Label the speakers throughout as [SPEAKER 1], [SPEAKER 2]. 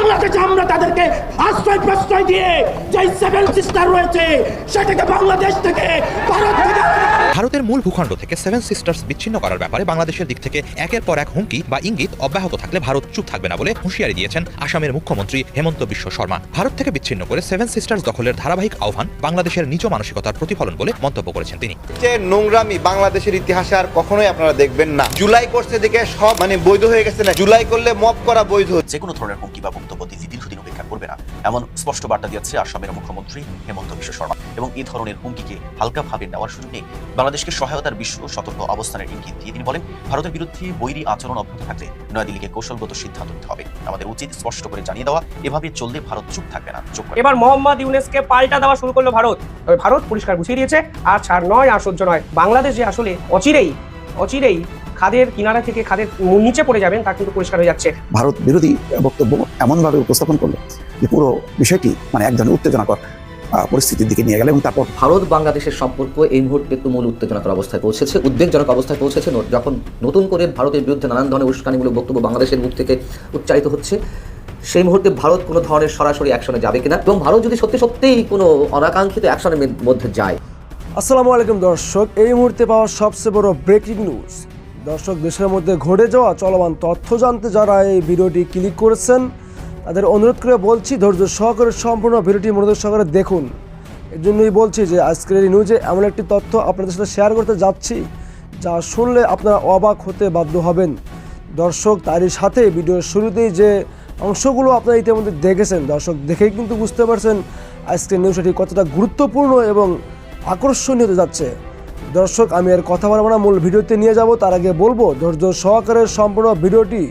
[SPEAKER 1] বাংলা বাংলাদেশে আমরা তাদেরকে আশ্রয় প্রশ্রয় দিয়ে যে সেভেন সিস্টার রয়েছে সেটাকে বাংলাদেশ থেকে ভারত থেকে
[SPEAKER 2] ভারতের মূল ভূখণ্ড থেকে সেভেন সিস্টার্স বিচ্ছিন্ন করার ব্যাপারে বাংলাদেশের দিক থেকে একের পর এক হুমকি বা ইঙ্গিত অব্যাহত থাকলে ভারত চুপ থাকবে না বলে হুঁশিয়ারি দিয়েছেন আসামের মুখ্যমন্ত্রী হেমন্ত বিশ্ব শর্মা। ভারত থেকে বিচ্ছিন্ন করে সেভেন সিস্টার্স দখলের ধারাবাহিক আহ্বান বাংলাদেশের নিজ মানসিকতার প্রতিফলন বলে মন্তব্য করেছেন তিনি।
[SPEAKER 3] যে নোংরামি বাংলাদেশের ইতিহাসে আর কখনোই আপনারা দেখবেন না। জুলাই করছে দিকে সব মানে বৈধ হয়ে গেছে না। জুলাই করলে মপ করা বৈধ
[SPEAKER 4] যে কোনো ধরনের হুমকি বা বক্তব্য দিল্লি দীর্ঘদিন উপেক্ষা করবে না। এমন স্পষ্ট বার্তা দিয়েছে আসামের মুখ্যমন্ত্রী হেমন্ত বিশ্ব শর্মা এবং এই ধরনের হুমকিকে হালকাভাবে নেওয়ার সুযোগ নেই। বাংলাদেশকে সহায়তার বিশ্ব সতর্ক অবস্থানের ইঙ্গিত দিয়ে তিনি বলেন, ভারতের বিরুদ্ধে বৈরী আচরণ অব্যাহত থাকলে নয়াদিল্লিকে কৌশলগত সিদ্ধান্ত নিতে হবে। আমাদের উচিত স্পষ্ট করে জানিয়ে দেওয়া, এভাবে চললে ভারত চুপ থাকবে না। চুপ
[SPEAKER 5] এবার মোহাম্মদ ইউনেসকে পাল্টা দেওয়া শুরু করল ভারত। তবে ভারত পরিষ্কার বুঝিয়ে দিয়েছে, আর ছাড় নয়, আর সহ্য নয়। বাংলাদেশ যে আসলে অচিরেই অচিরেই খাদের কিনারা থেকে খাদের নিচে পড়ে যাবেন তা কিন্তু পরিষ্কার হয়ে যাচ্ছে।
[SPEAKER 6] ভারত বিরোধী বক্তব্য এমনভাবে উপস্থাপন করল যে পুরো বিষয়টি মানে এক ধরনের উত্তেজনাকর পরিস্থিতির দিকে নিয়ে গেল এবং তারপর
[SPEAKER 7] ভারত বাংলাদেশের সম্পর্ক এই মুহূর্তে তুমুল উত্তেজনাকর অবস্থায় পৌঁছেছে উদ্বেগজনক অবস্থায় পৌঁছেছে যখন নতুন করে ভারতের বিরুদ্ধে নানান ধরনের উস্কানিমূলক বক্তব্য বাংলাদেশের মুখ থেকে উচ্চারিত হচ্ছে সেই মুহূর্তে ভারত কোনো ধরনের সরাসরি অ্যাকশনে যাবে কিনা? এবং ভারত যদি সত্যি সত্যিই কোনো অনাকাঙ্ক্ষিত অ্যাকশনের মধ্যে যায়।
[SPEAKER 8] আসসালামু আলাইকুম দর্শক এই মুহূর্তে পাওয়া সবচেয়ে বড় ব্রেকিং নিউজ দর্শক, দেশের মধ্যে ঘটে যাওয়া চলমান তথ্য জানতে যারা এই ভিডিওটি ক্লিক করেছেন, তাদের অনুরোধ করে বলছি, ধৈর্য সহকারে সম্পূর্ণ ভিডিওটি মনোযোগ সহকারে দেখুন। এর জন্যই বলছি যে, আজকের এই নিউজে এমন একটি তথ্য আপনাদের সাথে শেয়ার করতে যাচ্ছি, যা শুনলে আপনারা অবাক হতে বাধ্য হবেন। দর্শক, তারই সাথে ভিডিওর শুরুতেই যে অংশগুলো আপনারা ইতিমধ্যে দেখেছেন, দর্শক দেখেই কিন্তু বুঝতে পারছেন, আজকের নিউজটি কতটা গুরুত্বপূর্ণ এবং আকর্ষণীয় হতে যাচ্ছে। দর্শক, আমি আর কথা বলব না। মূল ভিডিওতে নিয়ে যাব। তার আগে বলব, ধৈর্য সহকারে সম্পূর্ণ ভিডিওটি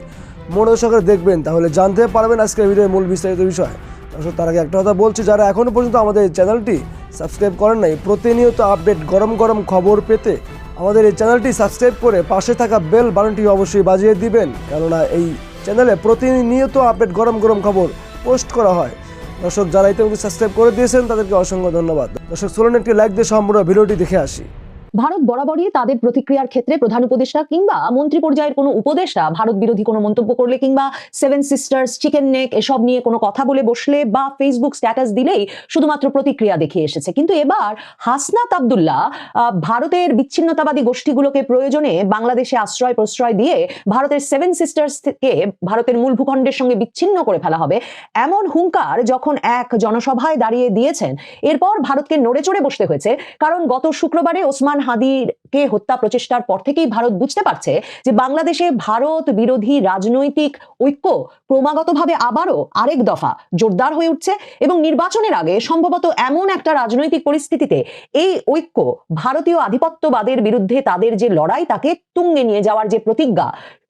[SPEAKER 8] মনোযোগ সহকারে দেখবেন, তাহলে জানতে পারবেন আজকের ভিডিওর মূল বিস্তারিত বিষয়। দর্শক, তার আগে একটা কথা বলছি, যারা এখনও পর্যন্ত আমাদের চ্যানেলটি সাবস্ক্রাইব করেন নাই, প্রতিনিয়ত আপডেট গরম গরম খবর পেতে আমাদের এই চ্যানেলটি সাবস্ক্রাইব করে পাশে থাকা বেল বাটনটি অবশ্যই বাজিয়ে দিবেন, কেননা এই চ্যানেলে প্রতিনিয়ত আপডেট গরম গরম খবর পোস্ট করা হয়। দর্শক, যারা ইতিমধ্যে সাবস্ক্রাইব করে দিয়েছেন, তাদেরকে অসংখ্য ধন্যবাদ। দর্শক, চলুন একটি লাইক দিয়ে সম্পূর্ণ ভিডিওটি দেখে আসি।
[SPEAKER 9] ভারত বরাবরই তাদের প্রতিক্রিয়ার ক্ষেত্রে প্রধান উপদেষ্টা কিংবা মন্ত্রী পর্যায়ের কোনো উপদেষ্টা, ভারত বিরোধী কোনো মন্তব্য করলে কিংবা সেভেন সিস্টার্স চিকেন নেক এসব নিয়ে কোনো কথা বলে বসলে বা ফেসবুক স্ট্যাটাস দিলেই শুধুমাত্র প্রতিক্রিয়া দেখিয়ে এসেছে। কিন্তু এবার হাসনাত আবদুল্লাহ ভারতের বিচ্ছিন্নতাবাদী গোষ্ঠীগুলোকে প্রয়োজনে বাংলাদেশে আশ্রয় প্রশ্রয় দিয়ে ভারতের সেভেন সিস্টার্স থেকে ভারতের মূল ভূখণ্ডের সঙ্গে বিচ্ছিন্ন করে ফেলা হবে, এমন হুঙ্কার যখন এক জনসভায় দাঁড়িয়ে দিয়েছেন, এরপর ভারতকে নড়ে চড়ে বসতে হয়েছে। কারণ গত শুক্রবারে ওসমান হাদিরকে হত্যা প্রচেষ্টার পর থেকেই ভারত বুঝতে পারছে যে বাংলাদেশে ভারত বিরোধী রাজনৈতিক ঐক্য ক্রমাগতভাবে আবারও আরেক দফা জোরদার হয়ে উঠছে এবং নির্বাচনের আগে সম্ভবত এমন একটা রাজনৈতিক পরিস্থিতিতে এই ঐক্য ভারতীয় আধিপত্যবাদের বিরুদ্ধে তাদের যে লড়াই তাকে তুঙ্গে নিয়ে যাওয়ার যে প্রতিজ্ঞা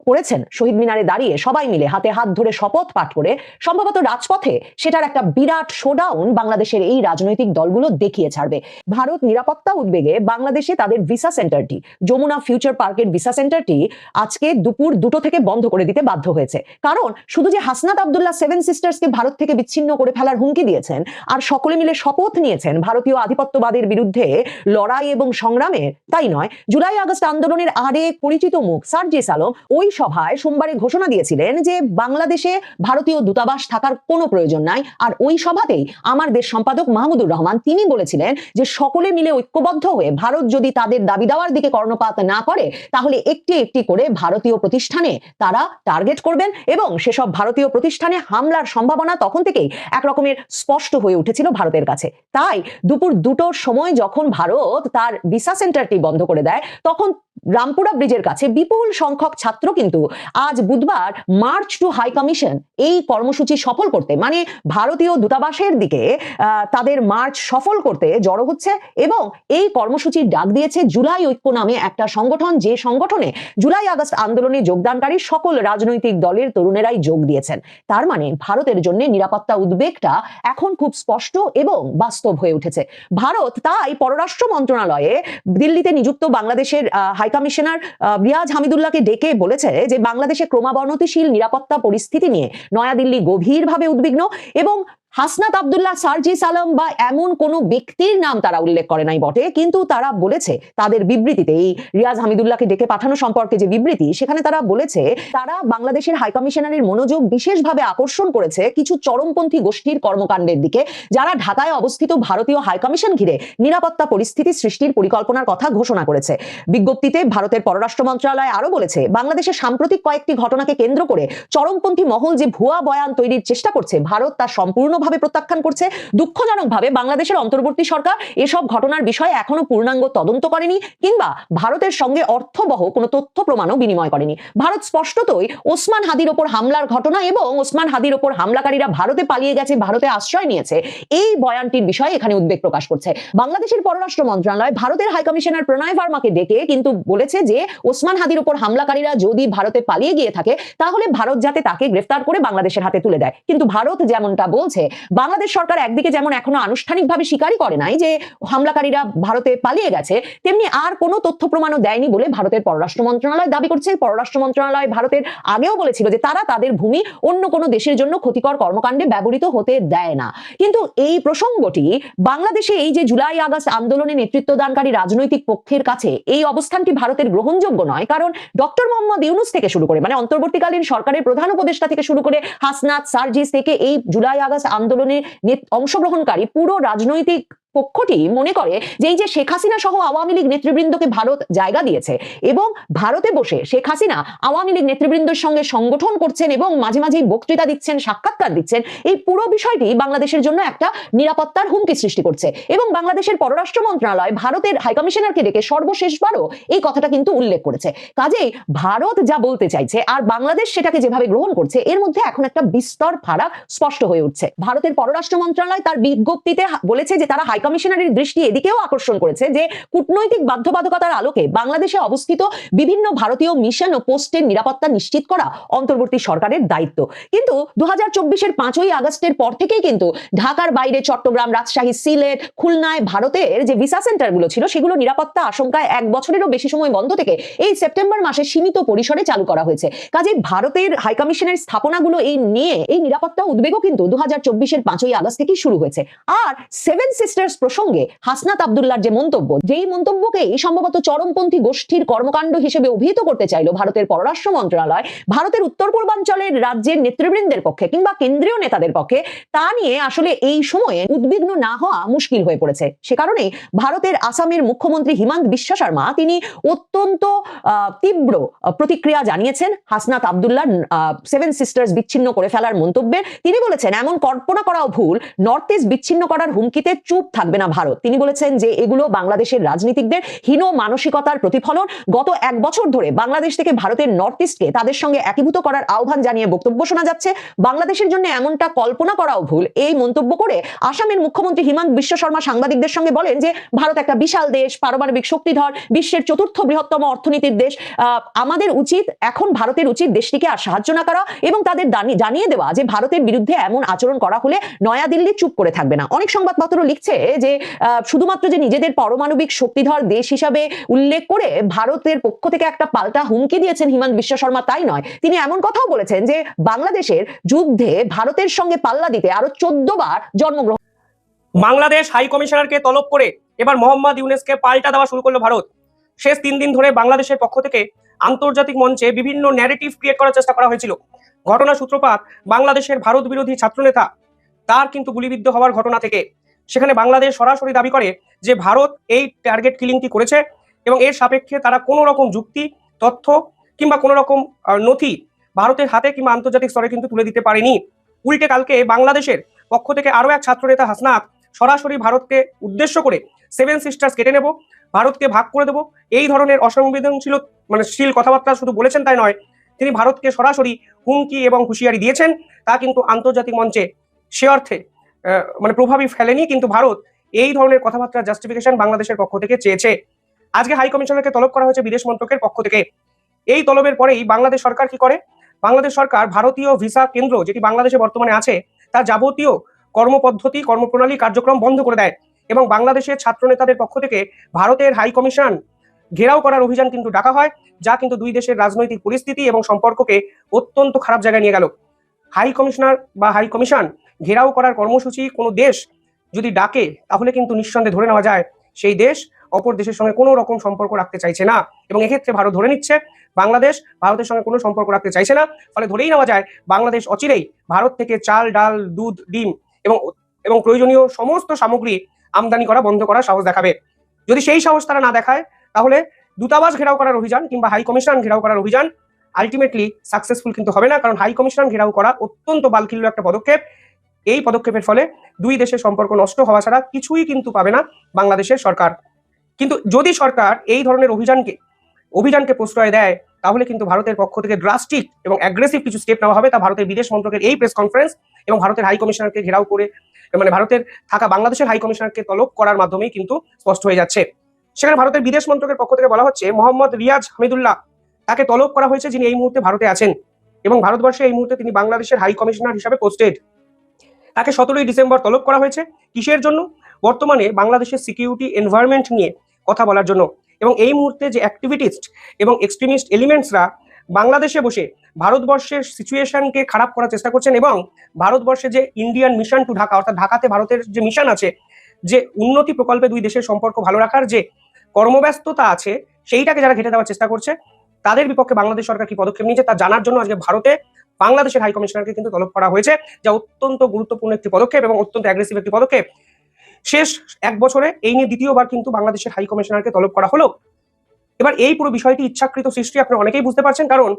[SPEAKER 9] করেছেন শহীদ মিনারে দাঁড়িয়ে সবাই মিলে হাতে হাত ধরে শপথ পাঠ করে সম্ভবত রাজপথে সেটার একটা বিরাট শোডাউন বাংলাদেশের এই রাজনৈতিক দলগুলো দেখিয়ে ছাড়বে। ভারত নিরাপত্তা উদ্বেগে বাংলাদেশে তাদের ভিসা সেন্টারটি, যমুনা ফিউচার পার্কের ভিসা সেন্টারটি আজকে দুপুর দুটো থেকে বন্ধ করে দিতে বাধ্য হয়েছে। কারণ শুধু যে হাসনাত আবদুল্লাহ সেভেন সিস্টার্সকে ভারত থেকে বিচ্ছিন্ন করে ফেলার হুমকি দিয়েছেন আর সকলে মিলে শপথ নিয়েছেন ভারতীয় আধিপত্যবাদের বিরুদ্ধে লড়াই এবং সংগ্রামে, তাই নয়। জুলাই আগস্ট আন্দোলনের আরেক পরিচিত মুখ সার্জিস আলম ওই সভায় সোমবারে ঘোষণা দিয়েছিলেন যে বাংলাদেশে ভারতীয় দূতাবাস থাকার কোনো প্রয়োজন নাই। আর ওই সভাতেই আমার দেশ সম্পাদক মাহমুদুর রহমান তিনি বলেছিলেন যে সকলে মিলে ঐক্যবদ্ধ হয়ে ভারত যদি তাদের দাবি দেওয়ার দিকে কর্ণপাত না করে, তাহলে একটি একটি করে ভারতীয় প্রতিষ্ঠানে তারা টার্গেট করবেন এবং সেসব ভারতীয় প্রতিষ্ঠানে হামলার সম্ভাবনা তখন থেকেই একরকমের স্পষ্ট হয়ে উঠেছিল ভারতের কাছে। তাই দুপুর দুটোর সময় যখন ভারত তার ভিসা সেন্টারটি বন্ধ করে দেয়, তখন রামপুরা ব্রিজের কাছে বিপুল সংখ্যক ছাত্র কিন্তু আজ বুধবার মার্চ টু হাই কমিশন এই কর্মসূচি সফল করতে মানে ভারতীয় দূতাবাসের দিকে তাদের মার্চ সফল করতে জড়ো হচ্ছে এবং এই কর্মসূচির ডাক দিয়েছে জুলাই ঐক্য নামে একটা সংগঠন, যে সংগঠনে জুলাই আগস্ট আন্দোলনে যোগদানকারী সকল রাজনৈতিক দলের তরুণেরাই যোগ দিয়েছেন। তার মানে ভারতের জন্য নিরাপত্তা উদ্বেগটা এখন খুব স্পষ্ট এবং বাস্তব হয়ে উঠেছে। ভারত তাই পররাষ্ট্র মন্ত্রণালয়ে দিল্লিতে নিযুক্ত বাংলাদেশের হাই কমিশনার রিয়াজ হামিদুল্লাহকে ডেকে বলেছে যে বাংলাদেশে ক্রমাবনতিশীল নিরাপত্তা পরিস্থিতি নিয়ে নয়াদিল্লি গভীরভাবে উদ্বিগ্ন এবং হাসনাত আবদুল্লাহ, সার্জিস আলম বা এমন কোনো ব্যক্তির নাম তারা উল্লেখ করে নাই বটে। কিন্তু তারা বলেছে, তাদের বিবৃতিতে এই রিয়াজ হামিদুল্লাহকে ডেকে পাঠানো সম্পর্কে যে বিবৃতি, সেখানে তারা বলেছে, তারা বাংলাদেশের হাইকমিশনারের মনোযোগ বিশেষভাবে আকর্ষণ করেছে কিছু চরমপন্থী গোষ্ঠীর কর্মকাণ্ডের দিকে, যারা ঢাকায় অবস্থিত ভারতীয় হাইকমিশন ঘিরে নিরাপত্তা পরিস্থিতি সৃষ্টির পরিকল্পনার কথা ঘোষণা করেছে। বিজ্ঞপ্তিতে ভারতের পররাষ্ট্র মন্ত্রণালয় আরও বলেছে, বাংলাদেশের সাম্প্রতিক কয়েকটি ঘটনাকে কেন্দ্র করে চরমপন্থী মহল যে ভুয়া বয়ান তৈরির চেষ্টা করছে, ভারত তা সম্পূর্ণভাবে প্রত্যাখ্যান করছে। দুঃখজনকভাবে বাংলাদেশের অন্তর্বর্তী সরকার এসব ঘটনার বিষয়ে এখনও পূর্ণাঙ্গ তদন্ত করেনি কিংবা ভারতের সঙ্গে অর্থবহ কোনো তথ্য প্রমাণও বিনিময় করেনি। ভারত স্পষ্টতই ওসমান হাদির ওপর হামলার ঘটনা এবং ওসমান হাদির ওপর হামলাকারীরা ভারতে পালিয়ে গেছে, ভারতে আশ্রয় নিয়েছে, এই বয়ানটির বিষয়ে এখানে উদ্বেগ প্রকাশ করছে। বাংলাদেশের পররাষ্ট্র মন্ত্রণালয় ভারতের হাইকমিশনার প্রণয় ভার্মাকে ডেকে কিন্তু বলেছে যে, ওসমান হাদির ওপর হামলাকারীরা যদি ভারতে পালিয়ে গিয়ে থাকে, তাহলে ভারত যাতে তাকে গ্রেফতার করে বাংলাদেশের হাতে তুলে দেয়। কিন্তু ভারত যেমনটা বলছে বাংলাদেশ সরকার একদিকে যেমন এখনও আনুষ্ঠানিকভাবে স্বীকারই করে নাই যে হামলাকারীরা ভারতে পালিয়ে গেছে, তেমনি আর কোনো তথ্য প্রমাণও দেয়নি বলে ভারতের পররাষ্ট্র মন্ত্রণালয় দাবি করছে। পররাষ্ট্র মন্ত্রণালয় ভারতের আগেও বলেছিল যে তারা তাদের ভূমি অন্য কোনো দেশের জন্য ক্ষতিকর কর্মকাণ্ডে ব্যবহৃত হতে দেয় না। কিন্তু এই প্রসঙ্গটি বাংলাদেশে এই যে জুলাই আগস্ট আন্দোলনে নেতৃত্ব দানকারী রাজনৈতিক পক্ষের কাছে এই অবস্থানটি ভারতের গ্রহণযোগ্য নয়, কারণ ডক্টর মোহাম্মদ ইউনুস থেকে শুরু করে মানে অন্তর্বর্তীকালীন সরকারের প্রধান উপদেষ্টা থেকে শুরু করে হাসনাত সার্জিস থেকে এই জুলাই আগস্ট আন্দোলনে অংশগ্রহণকারী পুরো রাজনৈতিক পক্ষটি মনে করে যে এই যে শেখ হাসিনা সহ আওয়ামী লীগ নেতৃবৃন্দকে ভারত জায়গা দিয়েছে এবং ভারতে বসে শেখ হাসিনা আওয়ামী লীগ নেতৃবৃন্দের সঙ্গে সংগঠন করছেন এবং মাঝে মাঝেই বক্তৃতা দিচ্ছেন, সাক্ষাৎকার দিচ্ছেন, এই পুরো বিষয়টি বাংলাদেশের জন্য একটা নিরাপত্তার হুমকি সৃষ্টি করছে এবং বাংলাদেশের পররাষ্ট্র মন্ত্রণালয় ভারতের হাইকমিশনারকে ডেকে সর্বশেষবারও এই কথাটা কিন্তু উল্লেখ করেছে। কাজেই ভারত যা বলতে চাইছে আর বাংলাদেশ সেটাকে যেভাবে গ্রহণ করছে, এর মধ্যে এখন একটা বিস্তর ফারাক স্পষ্ট হয়ে উঠছে। ভারতের পররাষ্ট্র মন্ত্রণালয় তার বিজ্ঞপ্তিতে বলেছে যে তারা হাইকমিশনারের দৃষ্টি এদিকেও আকর্ষণ করেছে যে কূটনৈতিক বাধ্যবাধকতার আলোকে বাংলাদেশে অবস্থিত বিভিন্ন ভারতীয় মিশন ও পোস্টের নিরাপত্তা নিশ্চিত করা অন্তর্বর্তী সরকারের দায়িত্ব। কিন্তু দু হাজার চব্বিশের পাঁচই আগস্টের পর থেকেই কিন্তু ঢাকার বাইরে চট্টগ্রাম, রাজশাহী, সিলেট, খুলনায় ভারতের যে ভিসা সেন্টারগুলো ছিল সেগুলো নিরাপত্তা আশঙ্কায় এক বছরেরও বেশি সময় বন্ধ থেকে এই সেপ্টেম্বর মাসে সীমিত পরিসরে চালু করা হয়েছে। কাজে ভারতের হাইকমিশনের স্থাপনাগুলো এই নিয়ে এই নিরাপত্তা উদ্বেগও কিন্তু দু হাজার চব্বিশের পাঁচই আগস্ট থেকেই শুরু হয়েছে। আর সেভেন সিস্টার্স প্রসঙ্গে হাসনাত আব্দুল্লার যে মন্তব্য, যেই মন্তব্যকেই সম্ভবত চরমপন্থী গোষ্ঠীর কর্মকাণ্ড হিসেবে অভিহিত করতে চাইলো ভারতের পররাষ্ট্র মন্ত্রণালয়, ভারতের উত্তর পূর্বাঞ্চলের রাজ্যের নেতৃবৃন্দের পক্ষে কিংবা কেন্দ্রীয় নেতাদের পক্ষে, তা নিয়ে আসলে এই সময়ে উদ্বিগ্ন না হওয়া মুশকিল হয়ে পড়েছে। সে কারণে ভারতের আসামের মুখ্যমন্ত্রী হিমান্ত বিশ্ব শর্মা তিনি অত্যন্ত তীব্র প্রতিক্রিয়া জানিয়েছেন হাসনাত আব্দুল্লাহ সেভেন সিস্টার্স বিচ্ছিন্ন করে ফেলার মন্তব্যের তিনি বলেছেন, এমন কল্পনা করাও ভুল নর্থ ইস্ট বিচ্ছিন্ন করার হুমকিতে চুপ থাকবে না ভারত। তিনি বলেছেন যে এগুলো বাংলাদেশের রাজনীতিকদের হীন মানসিকতার প্রতিফলন গত এক বছর ধরে বাংলাদেশ থেকে ভারতের নর্থ ইস্টকে তাদের সঙ্গে একীভূত করার আহ্বান জানিয়ে বক্তব্য শোনা যাচ্ছে। বাংলাদেশের জন্য এমনটা কল্পনা করাও ভুল। এই মন্তব্য করে আসামের মুখ্যমন্ত্রী হিমন্ত বিশ্ব শর্মা সাংবাদিকদের সঙ্গে বলেন যে, ভারত একটা বিশাল দেশ, পারমাণবিক শক্তিধর, বিশ্বের চতুর্থ বৃহত্তম অর্থনীতির দেশ। আমাদের উচিত, এখন ভারতের উচিত দেশটিকে আর সাহায্য না করা এবং তাদের জানিয়ে দেওয়া যে, ভারতের বিরুদ্ধে এমন আচরণ করা হলে নয়াদিল্লি চুপ করে থাকবে না। অনেক সংবাদপত্র লিখছে যে শুধুমাত্র যে নিজেদের পারমাণবিক শক্তিধর দেশ হিসাবে উল্লেখ করে ভারতের পক্ষ থেকে একটা পাল্টা হুমকি দিয়েছেন হিমন্ত বিশ্ব শর্মা, তাই নয়। তিনি এমন কথাও বলেছেন যে, বাংলাদেশের যুদ্ধে ভারতের সঙ্গে পাল্লা দিতে আরও চোদ্দ বার জন্মগ্রহণ
[SPEAKER 5] বাংলাদেশ হাই কমিশনারকে তলব করে এবার মোহাম্মদ ইউনেসকে পাল্টা দেওয়া শুরু করল ভারত। শেষ তিন দিন ধরে বাংলাদেশের পক্ষ থেকে আন্তর্জাতিক মঞ্চে বিভিন্ন ন্যারেটিভ ক্রিয়েট করার চেষ্টা করা হয়েছিল। ঘটনা সূত্রপাত বাংলাদেশের ভারত বিরোধী ছাত্রনেতা, তার কিন্তু গুলিবিদ্ধ হওয়ার ঘটনা থেকে। সেখানে বাংলাদেশ সরাসরি দাবি করে যে ভারত এই টার্গেট কিলিংটি করেছে এবং এর সাপেক্ষে তারা কোনো রকম যুক্তি, তথ্য কিংবা কোনো রকম নথি ভারতের হাতে কিংবা আন্তর্জাতিক স্তরে কিন্তু তুলে দিতে পারেনি। উল্টে কালকে বাংলাদেশের পক্ষ থেকে আরও এক ছাত্রনেতা হাসনাত সরাসরি ভারতকে উদ্দেশ্য করে সেভেন সিস্টার্স কেটে নেব, ভারতকে ভাগ করে দেব। এই ধরনের অসংবেদনশীল মানে শীল কথাবার্তা শুধু বলেছেন তাই নয়, তিনি ভারতকে সরাসরি হুমকি এবং হুঁশিয়ারি দিয়েছেন। তা কিন্তু আন্তর্জাতিক মঞ্চে সে অর্থে মানে প্রভাবই ফেলেনি, কিন্তু ভারত এই ধরনের কথাবার্তার জাস্টিফিকেশন বাংলাদেশের পক্ষ থেকে চেয়েছে। আজকে হাই কমিশনারকে তলব করা হয়েছে বিদেশ মন্ত্রকের পক্ষ থেকে। এই তলবের পরেই বাংলাদেশ সরকার কি করে? বাংলাদেশ সরকার ভারতীয় ভিসা কেন্দ্র যেটি বাংলাদেশে বর্তমানে আছে, তার যাবতীয় কর্মপদ্ধতি, কর্মপ্রণালী, কার্যক্রম বন্ধ করে দেয় এবং বাংলাদেশের ছাত্র নেতাদের পক্ষ থেকে ভারতের হাই কমিশন ঘেরাও করার অভিযান কিন্তু ডাকা হয়, যা কিন্তু দুই দেশের রাজনৈতিক পরিস্থিতি এবং সম্পর্ককে অত্যন্ত খারাপ জায়গায় নিয়ে গেল। হাই কমিশনার বা হাই কমিশন ঘেরাও করার কর্মসূচি কোনো দেশ যদি ডাকে, তাহলে কিন্তু নিঃসন্দেহে ধরে নেওয়া যায় সেই দেশ অপর দেশের সঙ্গে কোনো রকম সম্পর্ক রাখতে চাইছে না। এবং এক্ষেত্রে ভারত ধরে নিচ্ছে, বাংলাদেশ ভারতের সঙ্গে কোনো সম্পর্ক রাখতে চাইছে না। ফলে ধরেই নেওয়া যায়, বাংলাদেশ অচিরেই ভারত থেকে চাল, ডাল, দুধ, ডিম এবং এবং প্রয়োজনীয় সমস্ত সামগ্রী আমদানি করা বন্ধ করার সাহস দেখাবে। যদি সেই সাহস তারা না দেখায়, তাহলে দূতাবাস ঘেরাও করার অভিযান কিংবা হাই কমিশন ঘেরাও করার অভিযান আলটিমেটলি সাকসেসফুল কিন্তু হবে না, কারণ হাই কমিশন ঘেরাও করা অত্যন্ত বালখিল্য একটা পদক্ষেপ। এই পদক্ষেপের ফলে দুই দেশের সম্পর্ক নষ্ট হওয়া ছাড়া কিছুই কিন্তু পাবে না বাংলাদেশের সরকার। কিন্তু যদি সরকার এই ধরনের অভিযানকে অভিযানকে প্রশ্রয় দেয়, তাহলে কিন্তু ভারতের পক্ষ থেকে ড্রাস্টিক এবং অ্যাগ্রেসিভ কিছু স্টেপ নেওয়া হবে। তা ভারতের বিদেশ মন্ত্রকের এই প্রেস কনফারেন্স এবং ভারতের হাই কমিশনারকে ঘেরাও করে মানে ভারতের থাকা বাংলাদেশের হাই কমিশনারকে তলব করার মাধ্যমেই কিন্তু স্পষ্ট হয়ে যাচ্ছে। সেখানে ভারতের বিদেশ মন্ত্রকের পক্ষ থেকে বলা হচ্ছে, মোহাম্মদ রিয়াজ হামিদুল্লাহ তাকে তলব করা হয়েছে যিনি এই মুহূর্তে ভারতে আছেন এবং ভারতবর্ষে এই মুহূর্তে তিনি বাংলাদেশের হাই কমিশনার হিসাবে পোস্টেড তাকে সতেরোই ডিসেম্বর তলব করা হয়েছে কিসের জন্য? বর্তমানে বাংলাদেশের সিকিউরিটি এনভায়রনমেন্ট নিয়ে কথা বলার জন্য। এবং এই মুহূর্তে যে অ্যাক্টিভিটিস্ট এবং এক্সট্রিমিস্ট এলিমেন্টসরা বাংলাদেশে বসে ভারতবর্ষের সিচুয়েশনকে খারাপ করার চেষ্টা করছেন এবং ভারতবর্ষে যে ইন্ডিয়ান মিশন টু ঢাকা অর্থাৎ ঢাকাতে ভারতের যে মিশন আছে, যে উন্নতি প্রকল্পে দুই দেশের সম্পর্ক ভালো রাখার যে কর্মব্যস্ততা আছে, সেইটাকে যারা ঘেটে দেওয়ার চেষ্টা করছে তাদের বিপক্ষে বাংলাদেশ সরকার কি পদক্ষেপ নিয়েছে তা জানার জন্য আজকে ভারতে বাংলাদেশের হাই কমিশনারকে কিন্তু তলব করা হয়েছে, যা অত্যন্ত গুরুত্বপূর্ণ একটি পদক্ষেপ এবং অত্যন্ত অ্যাগ্রেসিভ একটি পদক্ষেপ। শেষ এক বছরে এই নিয়ে দ্বিতীয়বার কিন্তু বাংলাদেশের হাই কমিশনারকে তলব করা হলো। এবার এই পুরো বিষয়টি ইচ্ছাকৃত সৃষ্টি আপনারা অনেকেই বুঝতে পারছেন, কারণ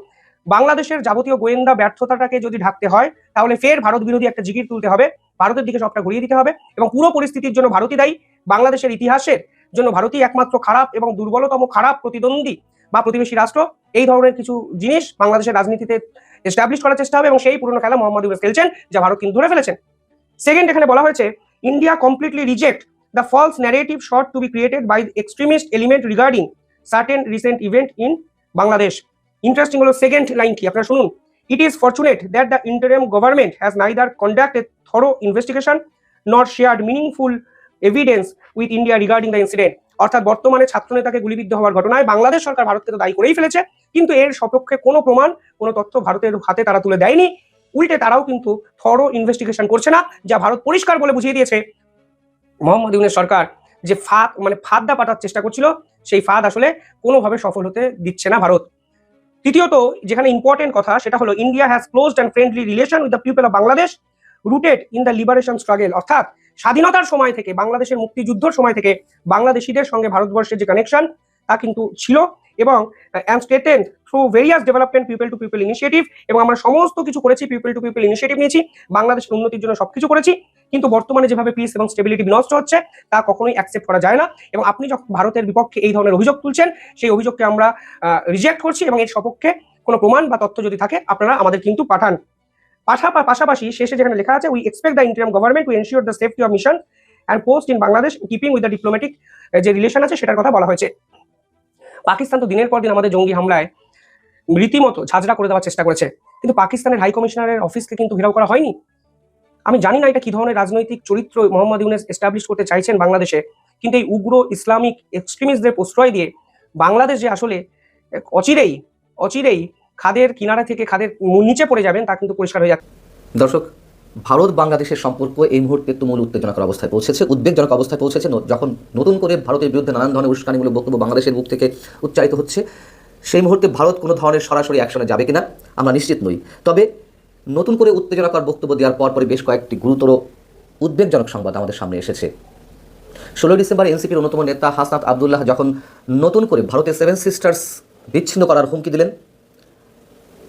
[SPEAKER 5] বাংলাদেশের যাবতীয় গোয়েন্দা ব্যর্থতাটাকে যদি ঢাকতে হয়, তাহলে ফের ভারত বিরোধী একটা জিগির তুলতে হবে, ভারতের দিকে সবটা ঘুরিয়ে দিতে হবে এবং পুরো পরিস্থিতির জন্য ভারতই দায়ী, বাংলাদেশের ইতিহাসের জন্য ভারতই একমাত্র খারাপ এবং দুর্বলতম খারাপ প্রতিদ্বন্দ্বী। বা প্রতিবেশী রাষ্ট্র, এই ধরনের কিছু জিনিস বাংলাদেশের রাজনীতিতে এস্টাবলিশ করার চেষ্টা হবে এবং সেই পুরনো খেলা মোহাম্মদ ইউনুস খেলছেন, যা ভারত কিন্তু ধরে ফেলেছেন সেকেন্ড এখানে বলা হয়েছে India completely reject the false narrative sought to be created by extremist element regarding certain recent event in Bangladesh interesting হলো সেকেন্ড লাইন কি, আপনারা শুনুন। It is fortunate that the interim government has neither conduct a thorough investigation not shared meaningful evidence with India regarding the incident অর্থাৎ বর্তমানে ছাত্রনেতাকে গুলিবিদ্ধ হওয়ার ঘটনায় বাংলাদেশ সরকার ভারতকে তো দায়ী করেই ফেলেছে, কিন্তু এর সপক্ষে কোনো প্রমাণ, কোনো তথ্য ভারতের হাতে তারা তুলে দেয়নি। উল্টে তারাও কিন্তু থরো ইনভেস্টিগেশন করছে না, যা ভারত পরিষ্কার বলে বুঝিয়ে দিয়েছে। মোহাম্মদ ইউনের সরকার যে ফাঁদ মানে ফাঁদটা পাঠার চেষ্টা করছিল, সেই ফাঁদ আসলে কোনোভাবে সফল হতে দিচ্ছে না ভারত। তৃতীয়ত, যেখানে ইম্পর্টেন্ট কথা, সেটা হলো India has closed and friendly relation with the people of Bangladesh rooted in the liberation struggle অর্থাৎ স্বাধীনতার সময় থেকে, বাংলাদেশের মুক্তিযুদ্ধর সময় থেকে বাংলাদেশিদের সঙ্গে ভারতবর্ষের যে কানেকশন তা কিন্তু ছিল এবং and stated through various development people to people initiative এবং আমরা সমস্ত কিছু করেছি পিপল টু পিপল ইনিশিয়েটিভ নিয়েছি, বাংলাদেশের উন্নতির জন্য সবকিছু করেছি, কিন্তু বর্তমানে যেভাবে পিস এবং স্টেবিলিটি বিনষ্ট হচ্ছে, তা কখনোই অ্যাকসেপ্ট করা যায় না এবং আপনি যখন ভারতের বিপক্ষে এই ধরনের অভিযোগ তুলছেন, সেই অভিযোগকে আমরা রিজেক্ট করছি এবং এর সপক্ষে কোনো প্রমাণ বা তথ্য যদি থাকে, আপনারা আমাদের কিন্তু পাঠান। পাশাপাশি শেষে যেখানে লেখা আছে we expect the interim government to ensure the safety of mission and post in Bangladesh keeping with the diplomatic যে রিলেশন আছে সেটার কথা বলা হয়েছে। পাকিস্তান তো দিনের পর দিন আমাদের জঙ্গি হামলায় রীতিমতো ঝাঁঝরা করে দেওয়ার চেষ্টা করেছে। কিন্তু পাকিস্তানের হাই কমিশনারের অফিসকে কিন্তু ঘেরাও করা হয়নি। আমি জানি না এটা কি ধরনের রাজনৈতিক চরিত্র মোহাম্মদ ইউনেস এস্টাবলিশ করতে চাইছেন বাংলাদেশে, কিন্তু এই উগ্র ইসলামিক এক্সট্রিমিস্টদের প্রশ্রয় দিয়ে বাংলাদেশ যে আসলে অচিরেই অচিরেই খাদের কিনারা থেকে খাদের নিচে পড়ে যাবেন, তা কিন্তু পরিষ্কার হয়ে যাচ্ছে।
[SPEAKER 7] দর্শক, ভারত বাংলাদেশের সম্পর্ক এই মুহূর্তে তুমুল উত্তেজনকর অবস্থায় পৌঁছেছে, উদ্বেগজনক অবস্থায় পৌঁছেছে। যখন নতুন করে ভারতের বিরুদ্ধে নানান ধরনের উস্কানিমূলক বক্তব্য বাংলাদেশের মুখ থেকে উচ্চারিত হচ্ছে, সেই মুহূর্তে ভারত কোনো ধরনের সরাসরি অ্যাকশনে যাবে কিনা, আমরা নিশ্চিত নই। তবে নতুন করে উত্তেজনকর বক্তব্য দেওয়ার পর পরে বেশ কয়েকটি গুরুতর উদ্বেগজনক সংবাদ আমাদের সামনে এসেছে। ষোলোই ডিসেম্বর এনসিপির অন্যতম নেতা হাসনাত আবদুল্লাহ যখন নতুন করে ভারতের সেভেন সিস্টার্স বিচ্ছিন্ন করার হুমকি দিলেন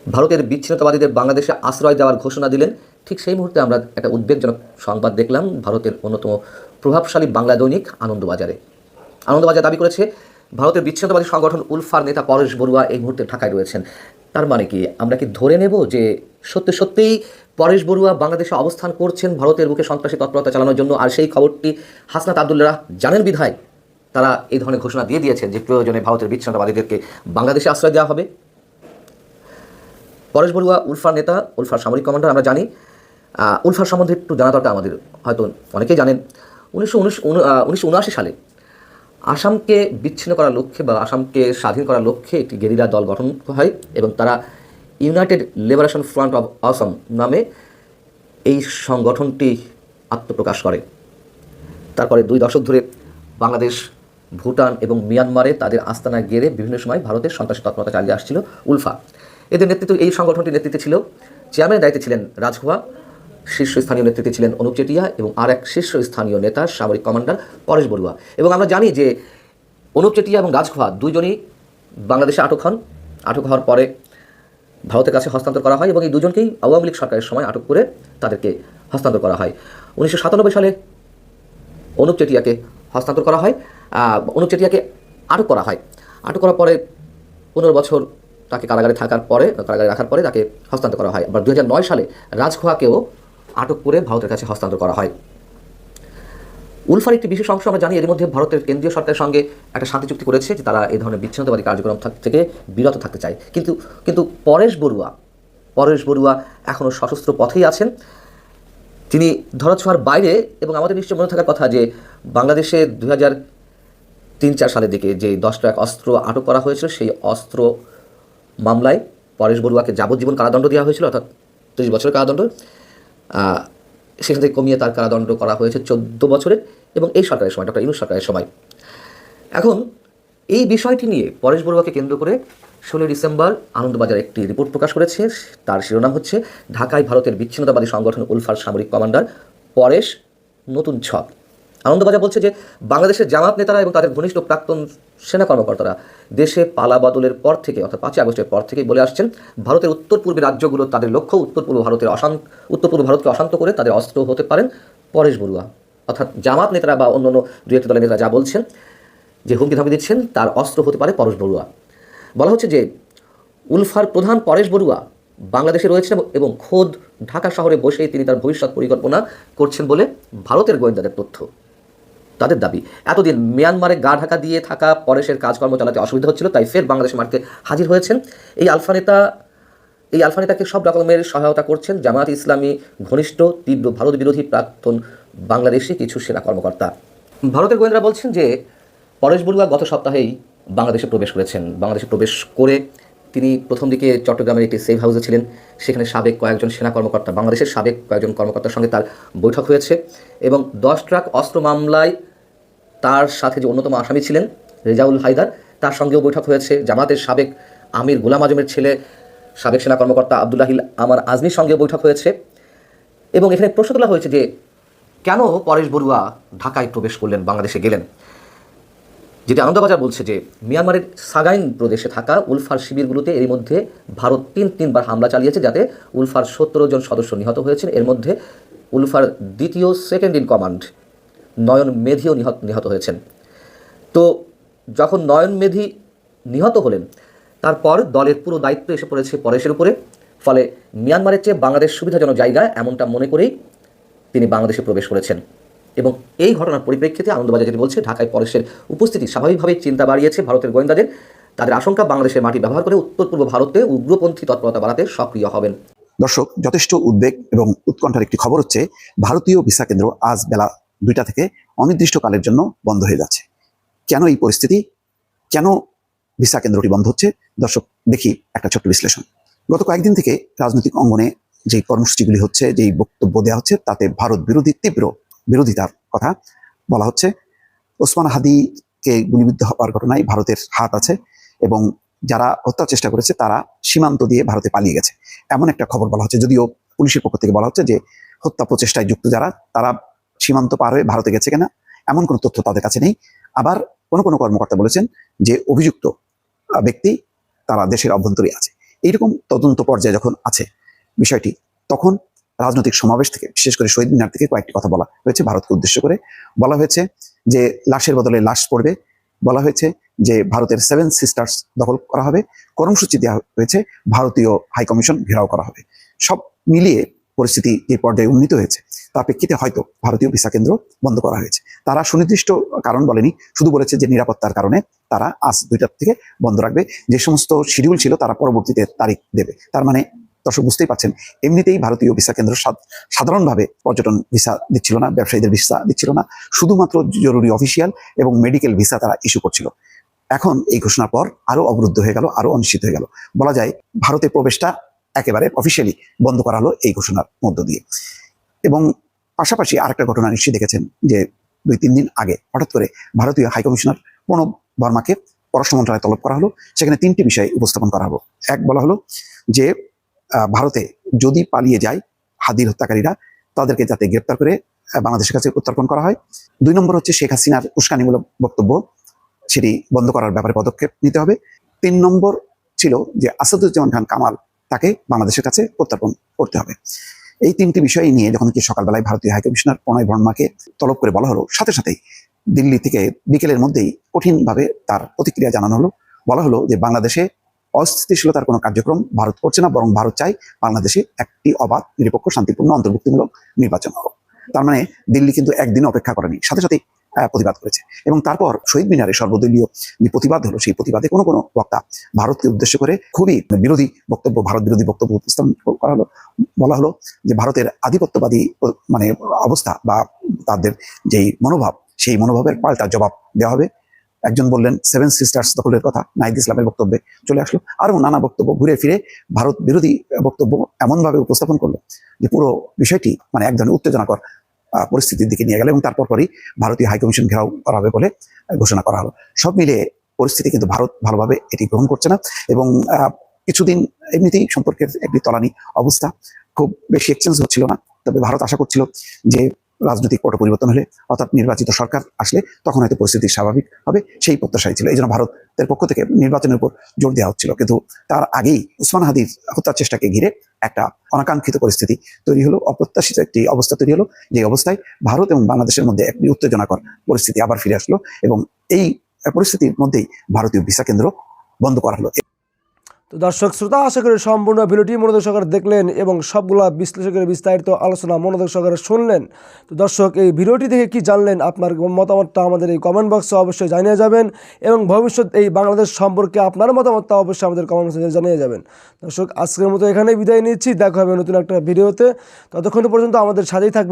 [SPEAKER 7] ভারতের বিচ্ছিন্নতাবাদীদের বাংলাদেশে আশ্রয় দেওয়ার ঘোষণা দিলেন। ঠিক সেই মুহূর্তে আমরা একটা উদ্বেগজনক সংবাদ দেখলাম, ভারতের অন্যতম প্রভাবশালী বাংলা দৈনিক আনন্দবাজারে। আনন্দবাজার দাবি করেছে, ভারতের বিচ্ছিন্নতাবাদী সংগঠন উলফার নেতা পরেশ বড়ুয়া এই মুহূর্তে ঢাকায় রয়েছেন। তার মানে কি, আমরা কি ধরে নেব যে সত্যি সত্যিই পরেশ বড়ুয়া বাংলাদেশে অবস্থান করছেন ভারতের বুকে সন্ত্রাসী তৎপরতা চালানোর জন্য? আর সেই খবরটি হাসনাত আবদুল্লাহ জানেন বিধায়? তারা এই ধরনের ঘোষণা দিয়ে দিয়েছেন যে প্রয়োজনে ভারতের বিচ্ছিন্নতাবাদীদেরকে বাংলাদেশে আশ্রয় দেওয়া হবে। পরেশ বড়ুয়া, উলফার নেতা, উলফার সামরিক কমান্ডার, আমরা জানি। উলফার সম্বন্ধে একটু জানা দরকার আমাদের, হয়তো অনেকেই জানেন। উনিশশো উনিশশো সালে আসামকে বিচ্ছিন্ন করার লক্ষ্যে বা আসামকে স্বাধীন করার লক্ষ্যে একটি গেরিলা দল গঠন হয় এবং তারা United Liberation Front of Asom নামে এই সংগঠনটি আত্মপ্রকাশ করে। তারপরে দুই দশক ধরে বাংলাদেশ, ভুটান এবং মিয়ানমারে তাদের আস্তানা গেড়ে বিভিন্ন সময় ভারতের সন্ত্রাসী তৎপরতা চালিয়ে আসছিল উলফা। এদের নেতৃত্ব, এই সংগঠনটির নেতৃত্বে ছিল চেয়ারম্যানের দায়িত্বে ছিলেন রাজহুয়া, শীর্ষস্থানীয় নেতৃত্বে ছিলেন অনুপ চেটিয়া এবং আর এক শীর্ষস্থানীয় নেতা, সামরিক কমান্ডার পরেশ বড়ুয়া। এবং আমরা জানি যে অনুপ চেটিয়া এবং রাজখোয়া দুজনই বাংলাদেশে আটক হন। আটক হওয়ার পরে ভারতের কাছে হস্তান্তর করা হয় এবং এই দুজনকেই আওয়ামী লীগ সরকারের সময় আটক করে তাদেরকে হস্তান্তর করা হয়। উনিশশো সাতানব্বই সালে অনুপ চেটিয়াকে হস্তান্তর করা হয়। অনুপ চেটিয়াকে আটক করা হয়। আটক করার পরে পনেরো বছর তাকে কারাগারে থাকার পরে, কারাগারে রাখার পরে তাকে হস্তান্তর করা হয়। আবার দুহাজার নয় সালে রাজখোয়াকেও আটক করে ভারতের কাছে হস্তান্তর করা হয়। উলফার একটি বিশেষ অংশ আমরা জানি এর মধ্যে ভারতের কেন্দ্রীয় সরকারের সঙ্গে একটা শান্তি চুক্তি করেছে যে তারা এই ধরনের বিচ্ছিন্নতাবাদী কার্যক্রম থাক- বিরত থাকতে চায়। কিন্তু কিন্তু পরেশ বড়ুয়া পরেশ বড়ুয়া এখনও সশস্ত্র পথেই আছেন। তিনি ধরাছোঁয়ার বাইরে এবং আমাদের নিশ্চয় মনে থাকার কথা যে বাংলাদেশে দু হাজার তিন চার সালের দিকে যে দশটা এক অস্ত্র আটক করা হয়েছিল, সেই অস্ত্র মামলায় পরেশ বড়ুয়াকে যাবজ্জীবন কারাদণ্ড দেওয়া হয়েছিল, অর্থাৎ ত্রিশ বছরের কারাদণ্ড। সেখান থেকে কমিয়ে তার কারাদণ্ড করা হয়েছে চোদ্দ বছরের এবং এই সরকারের সময়, ডক্টর ইনুস সরকারের সময়। এখন, এই বিষয়টি নিয়ে পরেশ বড়ুয়াকে কেন্দ্র করে ষোলোই ডিসেম্বর আনন্দবাজার একটি রিপোর্ট প্রকাশ করেছে। তার শিরোনাম হচ্ছে, ঢাকায় ভারতের বিচ্ছিন্নতাবাদী সংগঠন উলফার সামরিক কমান্ডার পরেশ নতুন ছক। আনন্দবাজার বলছে যে, বাংলাদেশের জামাত নেতারা এবং তাদের ঘনিষ্ঠ প্রাক্তন সেনা কর্মকর্তারা দেশে পালা বদলের পর থেকে, অর্থাৎ পাঁচই আগস্টের পর থেকেই বলে আসছেন, ভারতের উত্তর পূর্বের রাজ্যগুলো তাদের লক্ষ্য উত্তর পূর্ব ভারতের অশান্ত উত্তর পূর্ব ভারতকে অশান্ত করে তাদের অস্ত্র হতে পারেন পরেশ বড়ুয়া। অর্থাৎ জামাত নেতারা বা অন্যান্য দু একটি দলের নেতারা যা বলছেন, যে হুমকি ধামকি দিচ্ছেন, তার অস্ত্র হতে পারে পরেশ বড়ুয়া। বলা হচ্ছে যে, উলফার প্রধান পরেশ বড়ুয়া বাংলাদেশে রয়েছেন এবং খোদ ঢাকা শহরে বসেই তিনি তার ভবিষ্যৎ পরিকল্পনা করছেন বলে ভারতের গোয়েন্দাদের তথ্য। তাদের দাবি। এতদিন মিয়ানমারে গা ঢাকা দিয়ে থাকা পরেশের কাজকর্ম চালাতে অসুবিধা হচ্ছিল, তাই ফের বাংলাদেশ মাটিতে হাজির হয়েছেন। এই আলফা নেতা, এই আলফা নেতাকে সব রকমের সহায়তা করছেন জামাত ইসলামী, ঘনিষ্ঠ, তীব্র ভারত বিরোধী প্রাক্তন বাংলাদেশি কিছু সেনা কর্মকর্তা। ভারতের গোয়েন্দারা বলছেন যে, পরেশ বড়ুয়া গত সপ্তাহেই বাংলাদেশে প্রবেশ করেছেন। বাংলাদেশে প্রবেশ করে তিনি প্রথম দিকে চট্টগ্রামের একটি সেফ হাউসে ছিলেন। সেখানে সাবেক কয়েকজন সেনা কর্মকর্তা, বাংলাদেশের সাবেক কয়েকজন কর্মকর্তার সঙ্গে তার বৈঠক হয়েছে এবং দশ ট্রাক অস্ত্র মামলায় তার সাথে যে অন্যতম আসামি ছিলেন রেজাউল হায়দার, তার সঙ্গেও বৈঠক হয়েছে জামাতের সাবেক আমির গোলাম আজমের ছেলে, সাবেক সেনা কর্মকর্তা আবদুল্লাহিল আমার আজমির সঙ্গে বৈঠক হয়েছে। এবং এখানে প্রশ্ন তোলা হয়েছে যে, কেন পরেশ বড়ুয়া ঢাকায় প্রবেশ করলেন, বাংলাদেশে গেলেন? যেটি আনন্দবাজার বলছে যে, মিয়ানমারের সাগাইন প্রদেশে থাকা উলফার শিবিরগুলোতে এর মধ্যে ভারত তিন তিনবার হামলা চালিয়েছে, যাতে উলফার সত্তর জন সদস্য নিহত হয়েছেন। এর মধ্যে উলফার দ্বিতীয় সেকেন্ড ইন কমান্ড নয়ন মেধিও নিহত নিহত হয়েছেন। তো যখন নয়ন মেধি নিহত হলেন, তারপর দলের পুরো দায়িত্ব এসে পড়েছে পরেশের উপরে। ফলে মিয়ানমারের চেয়ে বাংলাদেশ সুবিধাজনক জায়গা এমনটা মনে করেই তিনি বাংলাদেশে প্রবেশ করেছেন। এবং এই ঘটনার পরিপ্রেক্ষিতে আনন্দবাজার যেটি বলছে, ঢাকায় পরেশের উপস্থিতি স্বাভাবিকভাবেই চিন্তা বাড়িয়েছে ভারতের গোয়েন্দাদের। তাদের আশঙ্কা, বাংলাদেশের মাটি ব্যবহার করে উত্তর পূর্ব ভারতে উগ্রপন্থী তৎপরতা বাড়াতে সক্রিয় হবেন।
[SPEAKER 6] দর্শক, যথেষ্ট উদ্বেগ এবং উৎকণ্ঠার একটি খবর হচ্ছে, ভারতীয় ভিসা কেন্দ্র আজ বেলা দুইটা থেকে অনির্দিষ্টকালের জন্য বন্ধ হয়ে যাচ্ছে। কেন এই পরিস্থিতি? কেন ভিসা কেন্দ্রটি বন্ধ হচ্ছে? দর্শক, দেখি একটা ছোট্ট বিশ্লেষণ। গত কয়েকদিন থেকে রাজনৈতিক অঙ্গনে যে কর্মসূচিগুলি হচ্ছে, যেই বক্তব্য দেওয়া হচ্ছে, তাতে ভারত বিরোধী তীব্র বিরোধিতার কথা বলা হচ্ছে। ওসমান হাদিকে গুলিবিদ্ধ হওয়ার ঘটনায় ভারতের হাত আছে এবং যারা হত্যার চেষ্টা করেছে, তারা সীমান্ত দিয়ে ভারতে পালিয়ে গেছে। এমন একটা খবর বলা হচ্ছে, যদিও পুলিশের পক্ষ থেকে বলা হচ্ছে যে হত্যা প্রচেষ্টায় যুক্ত যারা, তারা সীমান্ত পার হয়ে ভারতে গেছে কিনা, এমন কোনো তথ্য তাদের কাছে নেই। আবার কোনো কোনো কর্মকর্তা বলেছেন যে অভিযুক্ত ব্যক্তি তারা দেশের অভ্যন্তরে আছে। এইরকম তদন্ত পর্যায়ে যখন আছে বিষয়টি, তখন রাজনৈতিক সমাবেশ থেকে, বিশেষ করে শহীদ মিনার থেকে কয়েকটি কথা বলা হয়েছে ভারতকে উদ্দেশ্য করে। বলা হয়েছে যে লাশের বদলে লাশ পড়বে। বলা হয়েছে যে ভারতের সেভেন সিস্টার্স দখল করা হবে। কর্মসূচি দেওয়া হয়েছে। ভারতীয় হাইকমিশন ঘেরাও করা হবে। সব মিলিয়ে পরিস্থিতি যে পর্যায়ে উন্নীত হয়েছে। তার প্রেক্ষিতে হয়তো ভারতীয় ভিসা কেন্দ্র বন্ধ করা হয়েছে। তারা সুনির্দিষ্ট কারণ বলেনি, শুধু বলেছে যে নিরাপত্তার কারণে তারা আজ দুইটার থেকে বন্ধ রাখবে। যে সমস্ত শিডিউল ছিল তারা পরবর্তীতে তারিখ দেবে। তার মানে দর্শক বুঝতেই পাচ্ছেন এমনিতেই ভারতীয় ভিসা কেন্দ্র সাধারণভাবে পর্যটন ভিসা দিচ্ছিল না, ব্যবসায়ীদের ভিসা দিচ্ছিল না। শুধুমাত্র জরুরি অফিসিয়াল এবং মেডিকেল ভিসা তারা ইস্যু করছিল। এখন এই ঘোষণার পর আরও অবরুদ্ধ হয়ে গেল আরও অনিশ্চিত হয়ে গেল। বলা যায় ভারতে প্রবেশটা একেবারে অফিসিয়ালি বন্ধ করা হলো এই ঘোষণার মধ্য দিয়ে। এবং পাশাপাশি আরেকটা ঘটনা নিশ্চয়ই দেখেছেন যে দুই, তিন দিন আগে হঠাৎ করে ভারতীয় হাইকমিশনার প্রণব বর্মাকে পররাষ্ট্র মন্ত্রণালয়ে তলব করা হলো। সেখানে তিনটি বিষয় উপস্থাপন করা হলো। এক বলা হলো যে ভারতে যদি পালিয়ে যায় হাদির হত্যাকারীরা, তাদেরকে যাতে গ্রেপ্তার করে বাংলাদেশের কাছে প্রত্যর্পণ করা হয়। দুই নম্বর হচ্ছে শেখ হাসিনার উস্কানিমূলক বক্তব্য, সেটি বন্ধ করার ব্যাপারে পদক্ষেপ নিতে হবে। তিন নম্বর ছিল যে, আসাদুজ্জামান খান কামাল তাকে বাংলাদেশের কাছে প্রত্যর্পণ করতে হবে। এই তিনটি বিষয় নিয়ে যখন কি সকালবেলায় ভারতীয় হাইকমিশনার প্রণয় বর্মাকে তলব করে বলা হলো সাথে সাথেই দিল্লি থেকে বিকেলের মধ্যেই কঠিনভাবে তার প্রতিক্রিয়া জানানো হলো। বলা হলো যে বাংলাদেশে অস্থিতিশীলতার কোনো কার্যক্রম ভারত করছে না বরং ভারত চাই বাংলাদেশে একটি অবাধ নিরপেক্ষ শান্তিপূর্ণ অন্তর্ভুক্তিমূলক নির্বাচন হোক। তার মানে দিল্লি কিন্তু একদিন অপেক্ষা করেনি। সাথে আহ, প্রতিবাদ করেছে। এবং তারপর শহীদ মিনারে সর্বদলীয় যে প্রতিবাদ হলো, সেই প্রতিবাদে কোনো কোনো বক্তা ভারতকে উদ্দেশ্য করে খুবই বিরোধী বক্তব্য, ভারত বিরোধী বক্তব্য উপস্থাপন করা হলো, বলা হলো যে ভারতের আধিপত্যবাদী মানে অবস্থা বা তাদের যেই মনোভাব, সেই মনোভাবের পাল্টা জবাব দেওয়া হবে। একজন বললেন সেভেন সিস্টার্স দখলের কথা, নাহিদ ইসলামের বক্তব্যে চলে আসলো। আরও নানা বক্তব্য ঘুরে ফিরে ভারত বিরোধী বক্তব্য এমনভাবে উপস্থাপন করল যে পুরো বিষয়টি মানে এক ধরনের উত্তেজনাকর পরিস্থিতির দিকে নিয়ে গেল এবং তারপর পরই ভারতীয় হাইকমিশন ঘেরাও করা হবে বলে ঘোষণা করা হলো। সব মিলিয়ে পরিস্থিতি কিন্তু ভারত ভালোভাবে এটি গ্রহণ করছে না এবং কিছুদিন এমনিতেই সম্পর্কের একটি তলানি অবস্থা খুব বেশি এক্সচেঞ্জ হচ্ছিল না। তবে ভারত আশা করছিল যে রাজনৈতিক পট পরিবর্তন হলে, অর্থাৎ নির্বাচিত সরকার আসলে তখন হয়তো পরিস্থিতি স্বাভাবিক হবে, সেই প্রত্যাশাই ছিল। এই জন্য ভারতের পক্ষ থেকে নির্বাচনের উপর জোর দেওয়া হচ্ছিল। কিন্তু তার আগেই উসমান হাদির হত্যার চেষ্টাকে ঘিরে একটা অনাকাঙ্ক্ষিত পরিস্থিতি তৈরি হলো। অপ্রত্যাশিত একটি অবস্থা তৈরি হলো। যে অবস্থায় ভারত এবং বাংলাদেশের মধ্যে একটি উত্তেজনাকর পরিস্থিতি আবার ফিরে আসলো এবং এই পরিস্থিতির মধ্যেই ভারতীয় ভিসা কেন্দ্র বন্ধ করা হলো।
[SPEAKER 8] তো দর্শক শ্রোতা, আশা করি সম্পূর্ণ ভিডিওটি মনোযোগ সহকারে দেখলেন এবং সবগুলা বিশ্লেষকের বিস্তারিত আলোচনা মনোযোগ সহকারে শুনলেন। তো দর্শক, এই ভিডিওটি দেখে কি জানলেন, আপনার মতামতটা আমাদের এই কমেন্ট বক্সে অবশ্যই জানিয়ে যাবেন এবং ভবিষ্যৎ এই বাংলাদেশ সম্পর্কে আপনার মতামতটা অবশ্যই আমাদের কমেন্ট বক্সে জানিয়ে যাবেন। দর্শক, আজকের মতো এখানেই বিদায় নিচ্ছি। দেখা হবে নতুন একটা ভিডিওতে। ততক্ষণ পর্যন্ত আমাদের সাথেই থাকবেন।